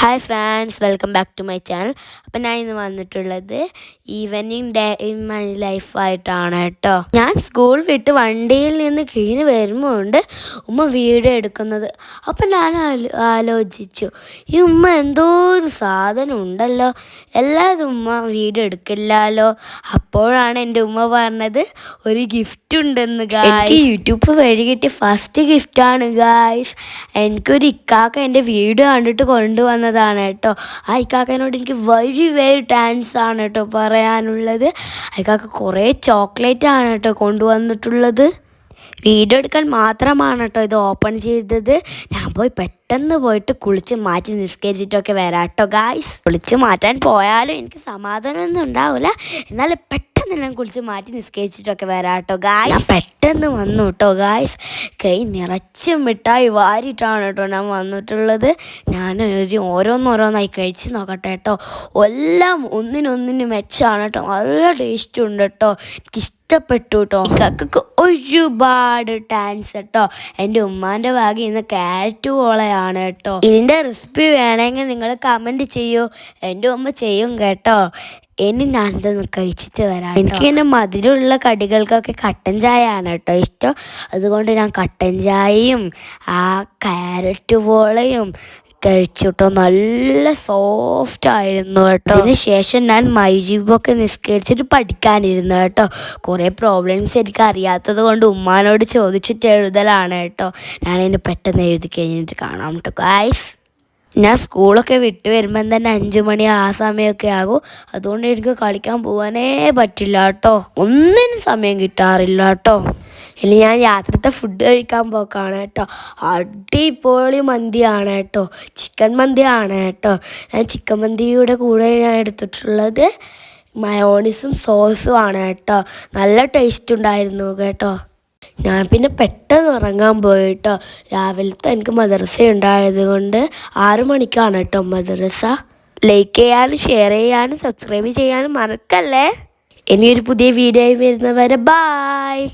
Hi friends welcome back to my channel അപ്പം ഞാൻ ഇന്ന് വന്നിട്ടുള്ളത് ഈവനിങ് ഡേ ഇൻ മൈ ലൈഫായിട്ടാണ് കേട്ടോ. ഞാൻ സ്കൂൾ വിട്ട് വണ്ടിയിൽ നിന്ന് കീഴ് വരുമ്പോൾ ഉണ്ട് ഉമ്മ വീഡിയോ എടുക്കുന്നത്. അപ്പം ഞാൻ ആലോചിച്ചു ഈ ഉമ്മ എന്തോ ഒരു സാധനം ഉണ്ടല്ലോ. എല്ലാതും ഉമ്മ വീഡിയോ എടുക്കില്ലല്ലോ. അപ്പോഴാണ് എന്റെ ഉമ്മ പറഞ്ഞത് ഒരു ഗിഫ്റ്റ് ഉണ്ടെന്ന് എനിക്ക് യൂട്യൂബ് വഴി കിട്ടിയ ഫസ്റ്റ് ഗിഫ്റ്റാണ് ഗായ്സ് എനിക്കൊരു ഇക്കാക്ക എന്റെ വീഡിയോ കണ്ടിട്ട് കൊണ്ടുവന്നതാണ് കേട്ടോ. അയക്കാക്കനോട് എനിക്ക് വെരി വെരി താങ്ക്സ് ആണ് കേട്ടോ പറയാനുള്ളത്. അയക്കാക്ക കുറേ ചോക്ലേറ്റ് ആണ് കേട്ടോ കൊണ്ടുവന്നിട്ടുള്ളത്. വീഡിയോ എടുക്കാൻ മാത്രമാണ് കേട്ടോ ഇത് ഓപ്പൺ ചെയ്തത്. ഞാൻ പോയി പെട്ടെന്ന് പോയിട്ട് കുളിച്ച് മാറ്റി നിസ്കരിച്ചിട്ടൊക്കെ വരാം കേട്ടോ ഗായ്സ് കുളിച്ച് മാറ്റാൻ പോയാലും എനിക്ക് സമാധാനമൊന്നും ഉണ്ടാവില്ല. എന്നാൽ പെട്ടെന്ന് ഞാൻ കുളിച്ച് മാറ്റി നിസ്കരിച്ചിട്ടൊക്കെ വരാം കേട്ടോ ഗായ്സ് പെട്ടെന്ന് വന്നു കേട്ടോ ഗായ്സ് കൈ നിറച്ച് മിഠായി വാരിയിട്ടാണ് കേട്ടോ ഞാൻ വന്നിട്ടുള്ളത്. ഞാൻ ഒരു ഓരോന്നോരോന്നായി കഴിച്ച് നോക്കട്ടെ കേട്ടോ എല്ലാം ഒന്നിനൊന്നിന് മെച്ചമാണ് കേട്ടോ നല്ല ടേസ്റ്റ് ഉണ്ട് കേട്ടോ എനിക്ക് ഇഷ്ടപ്പെട്ടു കേട്ടോ ഇക്കൊക്കെ ഒരുപാട് ടാൻസ് കേട്ടോ എന്റെ ഉമ്മാന്റെ ഭാഗം ഇന്ന് ക്യാരറ്റ് പോളയാണ് കേട്ടോ ഇതിന്റെ റെസിപ്പി വേണമെങ്കിൽ നിങ്ങൾ കമന്റ് ചെയ്യൂ. എന്റെ ഉമ്മ ചെയ്യും കേട്ടോ. ഇനി ഞാനിതൊന്ന് കഴിച്ചിട്ട് വരാം എനിക്ക് ഇങ്ങനെ മധുരമുള്ള കടികൾക്കൊക്കെ കട്ടൻ ചായ ആണ് കേട്ടോ ഇഷ്ടം. അതുകൊണ്ട് ഞാൻ കട്ടൻ ചായയും ആ ക്യാരറ്റ് പോളയും കഴിച്ചിട്ടോ. നല്ല സോഫ്റ്റ് ആയിരുന്നു കേട്ടോ. അതിന് ശേഷം ഞാൻ മൈജീബൊക്കെ നിസ്കരിച്ചിട്ട് പഠിക്കാനിരുന്നു കേട്ടോ. കുറേ പ്രോബ്ലംസ് എനിക്ക് അറിയാത്തത് കൊണ്ട് ഉമ്മാനോട് ചോദിച്ചിട്ട് എഴുതലാണ് കേട്ടോ. ഞാനതിന് പെട്ടെന്ന് എഴുതി കഴിഞ്ഞിട്ട് കാണാം കേട്ടോ ഗായ്സ് ഞാൻ സ്കൂളൊക്കെ വിട്ട് വരുമ്പം തന്നെ അഞ്ചു മണി ആ സമയമൊക്കെ ആകും. അതുകൊണ്ട് എനിക്ക് കളിക്കാൻ പോകാനേ പറ്റില്ല കേട്ടോ ഒന്നിനും സമയം കിട്ടാറില്ല കേട്ടോ ഇനി ഞാൻ രാത്രിത്തെ ഫുഡ് കഴിക്കാൻ പോക്കാണ് കേട്ടോ. അടിപൊളി മന്തിയാണ് കേട്ടോ. ചിക്കൻ മന്തിയാണ് കേട്ടോ. ഞാൻ ചിക്കൻ മന്തിയുടെ കൂടെ ഞാൻ എടുത്തിട്ടുള്ളത് മയോണിസും ആണ് കേട്ടോ. നല്ല ടേസ്റ്റ് ഉണ്ടായിരുന്നു കേട്ടോ. ഞാൻ പിന്നെ പെട്ടെന്ന് ഉറങ്ങാൻ പോയിട്ടോ രാവിലത്തെ എനിക്ക് മദ്രസ ഉണ്ടായത് കൊണ്ട് ആറു മണിക്കാണ് കേട്ടോ മദ്രസ. ലൈക്ക് ചെയ്യാനും ഷെയർ ചെയ്യാനും സബ്സ്ക്രൈബ് ചെയ്യാനും മറക്കല്ലേ? ഇനിയൊരു പുതിയ വീഡിയോ വരുന്നവരെ ബായ്